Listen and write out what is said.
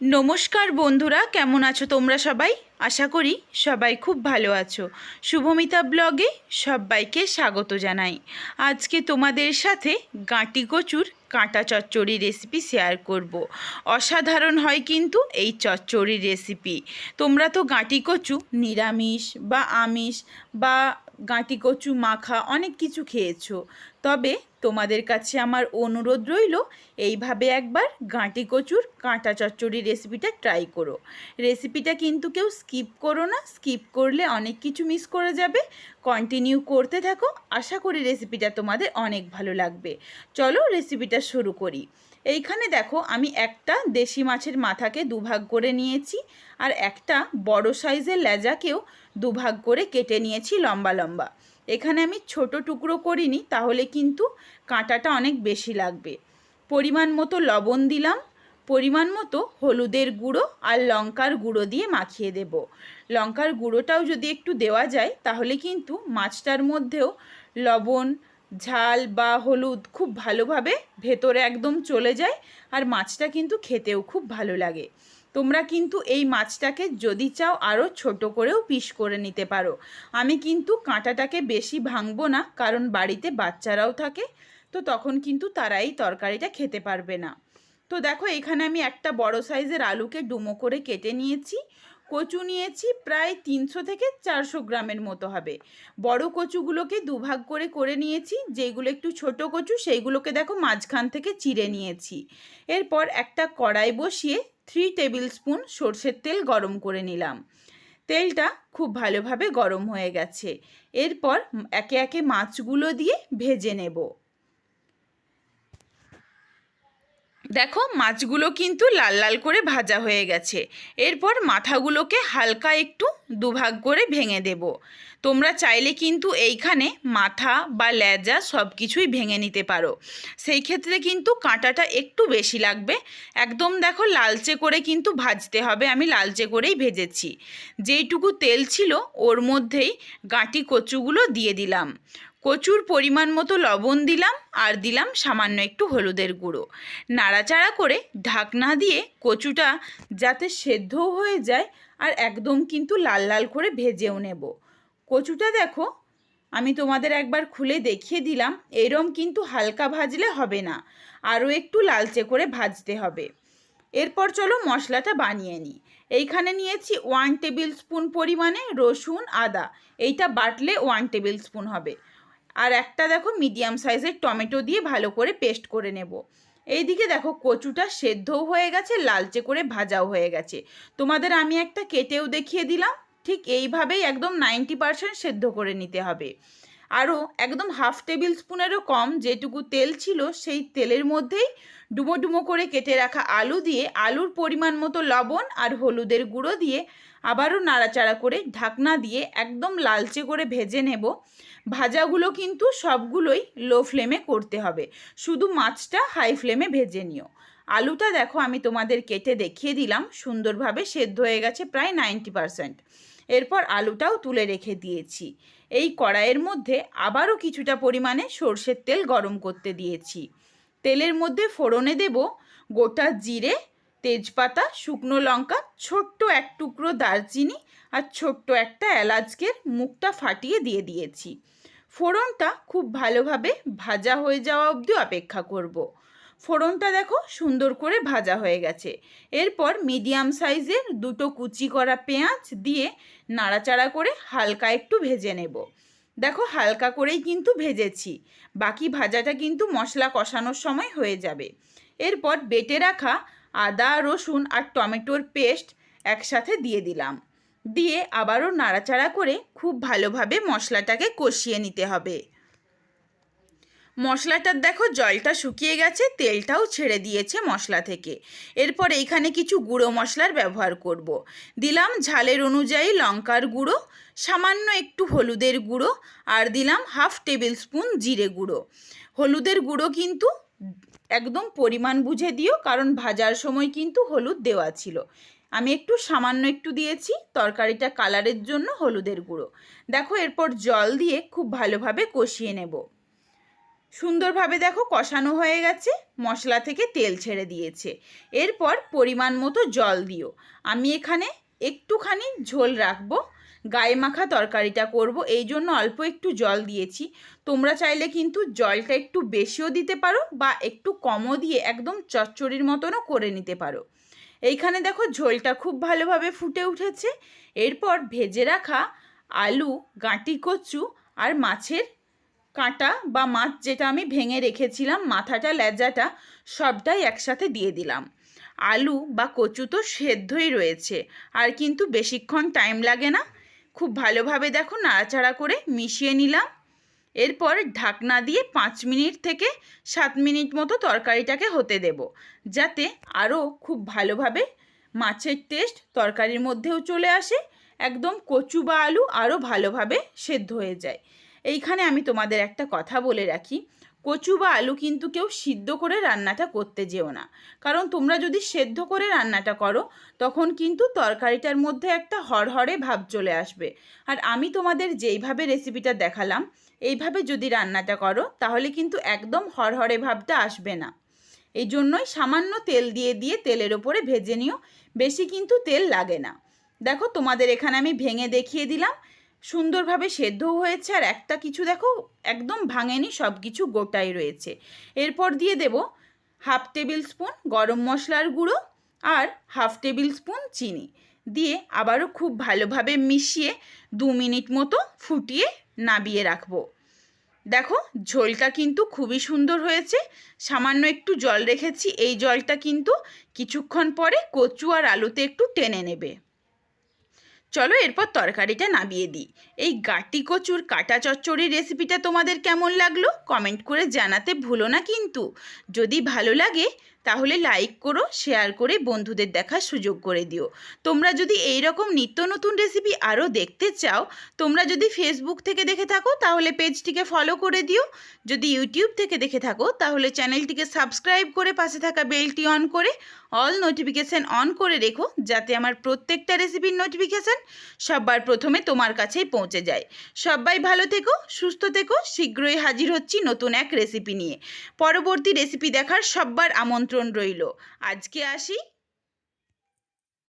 নমস্কার বন্ধুরা, কেমন আছো তোমরা সবাই? আশা করি সবাই খুব ভালো আছো। শুভমিতা ব্লগে সবাইকে স্বাগত জানাই। আজকে তোমাদের সাথে গাঁটি কচুর কাঁটা চচ্চড়ি রেসিপি শেয়ার করব। অসাধারণ হয় কিন্তু এই চচ্চড়ির রেসিপি তোমরা তো গাঁটি কচু, নিরামিষ বা আমিষ বা গাঁটি কচু, মাখা অনেক কিছু খেয়েছো। তবে তোমাদের কাছে আমার অনুরোধ রইল, এইভাবে একবার গাঁটি কচুর কাঁটা চচ্চড়ি রেসিপিটা ট্রাই করো। রেসিপিটা কিন্তু কেউ স্কিপ করো না স্কিপ করলে অনেক কিছু মিস করে যাবে। কন্টিনিউ করতে থাকো, আশা করি রেসিপিটা তোমাদের অনেক ভালো লাগবে। চলো রেসিপিটা শুরু করি। এইখানে দেখো, আমি একটা দেশি মাছের মাথাকে দুভাগ করে নিয়েছি, আর একটা বড় সাইজের লেজাকেও দুভাগ করে কেটে নিয়েছি লম্বা লম্বা। এখানে আমি ছোট টুকরো করিনি, তাহলে কিন্তু কাঁটাটা অনেক বেশি লাগবে। পরিমাণ মতো লবণ দিলাম, পরিমাণ মতো হলুদের গুঁড়ো আর লঙ্কার গুঁড়ো দিয়ে মাখিয়ে দেব। লঙ্কার গুঁড়োটাও যদি একটু দেওয়া যায়, তাহলে কিন্তু মাছটার মধ্যেও লবণ, ঝাল বা হলুদ খুব ভালোভাবে ভেতরে একদম চলে যায়, আর মাছটা কিন্তু খেতেও খুব ভালো লাগে। তোমরা কিন্তু এই মাছটাকে যদি চাও আরও ছোট করেও পিস করে নিতে পারো। আমি কিন্তু কাঁটাটাকে বেশি ভাঙবো না, কারণ বাড়িতে বাচ্চারাও থাকে, তো তখন কিন্তু তারা এই তরকারিটা খেতে পারবে না। তো দেখো, এখানে আমি একটা বড় সাইজের আলুকে ডুমো করে কেটে নিয়েছি। কচু নিয়েছি, প্রায় তিনশো থেকে চারশো গ্রামের মতো হবে। বড় কচুগুলোকে দুভাগ করে করে নিয়েছি, যেগুলো একটু ছোট কচু, সেইগুলোকে দেখো মাঝখান থেকে চিড়ে নিয়েছি। এরপর একটা কড়াই বসিয়ে থ্রি টেবিল স্পুন সর্ষের তেল গরম করে নিলাম। তেলটা খুব ভালোভাবে গরম হয়ে গেছে। এরপর একে একে মাছগুলো দিয়ে ভেজে নেব। দেখো, মাছগুলো কিন্তু লাল লাল করে ভাজা হয়ে গেছে। এরপর মাথাগুলোকে হালকা একটু দুভাগ করে ভেঙে দেব। তোমরা চাইলে কিন্তু এইখানে মাথা বা লেজা সব কিছুই ভেঙে নিতে পারো। সেই ক্ষেত্রে কিন্তু কাঁটাটা একটু বেশি লাগবে। একদম দেখো, লালচে করে কিন্তু ভাজতে হবে, আমি লালচে করেই ভেজেছি। যেইটুকু তেল ছিল, ওর মধ্যেই গাঁটি কচুগুলো দিয়ে দিলাম। কচুর পরিমাণ মতো লবণ দিলাম আর দিলাম সামান্য একটু হলুদের গুঁড়ো। নাড়াচাড়া করে ঢাকনা দিয়ে কচুটা যাতে সেদ্ধও হয়ে যায় আর একদম কিন্তু লাল লাল করে ভেজেও নেব। কচুটা দেখো, আমি তোমাদের একবার খুলে দেখিয়ে দিলাম, এরম কিন্তু হালকা ভাজলে হবে না, আরও একটু লালচে করে ভাজতে হবে। এরপর চলো মশলাটা বানিয়ে নিই। এইখানে নিয়েছি ওয়ান টেবিল স্পুন পরিমাণে রসুন আদা, এইটা বাটলে ওয়ান টেবিল স্পুন হবে। আর একটা দেখো মিডিয়াম সাইজের টমেটো দিয়ে ভালো করে পেস্ট করে নেব। এইদিকে দেখো কচুটা সেদ্ধও হয়ে গেছে, লালচে করে ভাজাও হয়ে গেছে। তোমাদের আমি একটা কেটেও দেখিয়ে দিলাম, ঠিক এইভাবেই একদম নাইনটি পারসেন্ট সেদ্ধ করে নিতে হবে। আরও একদম হাফ টেবিল স্পুনেরও কম যেটুকু তেল ছিল, সেই তেলের মধ্যেই ডুমো ডুমো করে কেটে রাখা আলু দিয়ে আলুর পরিমাণ মতো লবণ আর হলুদের গুঁড়ো দিয়ে আবারও নাড়াচাড়া করে ঢাকনা দিয়ে একদম লালচে করে ভেজে নেব। ভাজাগুলো কিন্তু সবগুলোই লো ফ্লেমে করতে হবে। শুধু মাছটা হাই ফ্লেমে ভেজে নিও। আলুটা দেখো আমি তোমাদের কেটে দেখিয়ে দিলাম, সুন্দরভাবে সেদ্ধ হয়ে গেছে প্রায় নাইনটি পারসেন্ট এরপর আলুটাও তুলে রেখে দিয়েছি। এই কড়াইয়ের মধ্যে আবারও কিছুটা পরিমাণে সর্ষের তেল গরম করতে দিয়েছি। তেলের মধ্যে ফোড়নে দেব গোটা জিরে তেজপাতা, শুকনো লঙ্কা, ছোট্ট এক টুকরো দারচিনি আর ছোট্ট একটা এলাচকের মুখটা ফাটিয়ে দিয়ে দিয়েছি। ফোড়নটা খুব ভালোভাবে ভাজা হয়ে যাওয়া অবধি অপেক্ষা করব। ফোড়নটা দেখো সুন্দর করে ভাজা হয়ে গেছে। এরপর মিডিয়াম সাইজের দুটো কুচি করা পেঁয়াজ দিয়ে নাড়াচাড়া করে হালকা একটু ভেজে নেব। দেখো হালকা করেই কিন্তু ভেজেছি। বাকি ভাজাটা কিন্তু মশলা কষানোর সময় হয়ে যাবে। এরপর বেটে রাখা আদা, রসুন আর টমেটোর পেস্ট একসাথে দিয়ে দিলাম। দিয়ে আবারও নাড়াচাড়া করে খুব ভালোভাবে মশলাটাকে কষিয়ে নিতে হবে। মশলাটার দেখো জলটা শুকিয়ে গেছে, তেলটাও ছেড়ে দিয়েছে মশলা থেকে। এরপর এইখানে কিছু গুঁড়ো মশলার ব্যবহার করব। দিলাম ঝালের অনুযায়ী লঙ্কার গুঁড়ো, সামান্য একটু হলুদের গুঁড়ো আর দিলাম হাফ টেবিল স্পুন জিরে গুঁড়ো। হলুদের গুঁড়ো কিন্তু একদম পরিমাণ বুঝে দিও, কারণ ভাজার সময় কিন্তু হলুদ দেওয়া ছিল। আমি একটু সামান্য একটু দিয়েছি, তরকারিটা কালারের জন্য হলুদের গুঁড়ো। দেখো, এরপর জল দিয়ে খুব ভালোভাবে কষিয়ে নেব। সুন্দরভাবে দেখো কষানো হয়ে গেছে, মশলা থেকে তেল ছেড়ে দিয়েছে। এরপর পরিমাণ মতো জল দিও। আমি এখানে একটুখানি ঝোল রাখব। গায়ে মাখা তরকারিটা করব। এই জন্য অল্প একটু জল দিয়েছি। তোমরা চাইলে কিন্তু জলটা একটু বেশিও দিতে পারো বা একটু কমও দিয়ে একদম চচ্চড়ির মতনও করে নিতে পারো। এইখানে দেখো ঝোলটা খুব ভালোভাবে ফুটে উঠেছে। এরপর ভেজে রাখা আলু, গাঁটি কচু আর মাছের কাঁটা বা মাছ যেটা আমি ভেঙে রেখেছিলাম, মাথাটা, লেজাটা সবটাই একসাথে দিয়ে দিলাম। আলু বা কচু তো সেদ্ধই রয়েছে। আর কিন্তু বেশিক্ষণ টাইম লাগে না। খুব ভালোভাবে দেখো নাড়াচাড়া করে মিশিয়ে নিলাম। এরপর ঢাকনা দিয়ে পাঁচ মিনিট থেকে সাত মিনিট মতো তরকারিটাকে হতে দেব। যাতে আরও খুব ভালোভাবে মাছের টেস্ট তরকারির মধ্যেও চলে আসে। একদম কচু বা আলু আরও ভালোভাবে সেদ্ধ হয়ে যায়। এইখানে আমি তোমাদের একটা কথা বলে রাখি। কচু বা আলু কিন্তু কেউ সিদ্ধ করে রান্নাটা করতে যেও না। কারণ তোমরা যদি সেদ্ধ করে রান্নাটা করো, তখন কিন্তু তরকারিটার মধ্যে একটা হরহরে ভাব চলে আসবে। আর আমি তোমাদের যেইভাবে রেসিপিটা দেখালাম, এইভাবে যদি রান্নাটা করো, তাহলে কিন্তু একদম হরহরে ভাবটা আসবে না। এই জন্যই সামান্য তেল দিয়ে দিয়ে তেলের ওপরে ভেজে নিও, বেশি কিন্তু তেল লাগে না। দেখো তোমাদের এখানে আমি ভেঙে দেখিয়ে দিলাম সুন্দরভাবে সেদ্ধও হয়েছে আর একটা কিছু দেখো, একদম ভাঙেনি সব কিছু গোটাই রয়েছে। এরপর দিয়ে দেব হাফ টেবিল স্পুন গরম মশলার গুঁড়ো আর হাফ টেবিল স্পুন চিনি। দিয়ে আবারও খুব ভালোভাবে মিশিয়ে দু মিনিট মতো ফুটিয়ে নাবিয়ে রাখব। দেখো, ঝোলটা কিন্তু খুবই সুন্দর হয়েছে। সামান্য একটু জল রেখেছি, এই জলটা কিন্তু কিছুক্ষণ পরে কচু আর আলুতে একটু টেনে নেবে। চলো এরপর তরকারিটা নামিয়ে দিই। এই গাটি কচুর কাটা চচ্চড়ির রেসিপিটা তোমাদের কেমন লাগল? কমেন্ট করে জানাতে ভুলো না কিন্তু। যদি ভালো লাগে, তাহলে লাইক করো শেয়ার করে বন্ধুদের দেখার সুযোগ করে দিও। তোমরা যদি এই রকম নিত্য নতুন রেসিপি আরও দেখতে চাও, তোমরা যদি ফেসবুক থেকে দেখে থাকো, তাহলে পেজটিকে ফলো করে দিও। যদি ইউটিউব থেকে দেখে থাকো, তাহলে চ্যানেলটিকে সাবস্ক্রাইব করে পাশে থাকা বেলটি অন করে অল নোটিফিকেশান অন করে রেখো যাতে আমার প্রত্যেকটা রেসিপির নোটিফিকেশান সবার প্রথমে তোমার কাছেই পৌঁছে যায়। সবাই ভালো থেকো, সুস্থ থেকো, শীঘ্রই হাজির হচ্ছি নতুন এক রেসিপি নিয়ে। পরবর্তী রেসিপি দেখার সব্বার আমন্ত্রণ রইল। আজকে আসি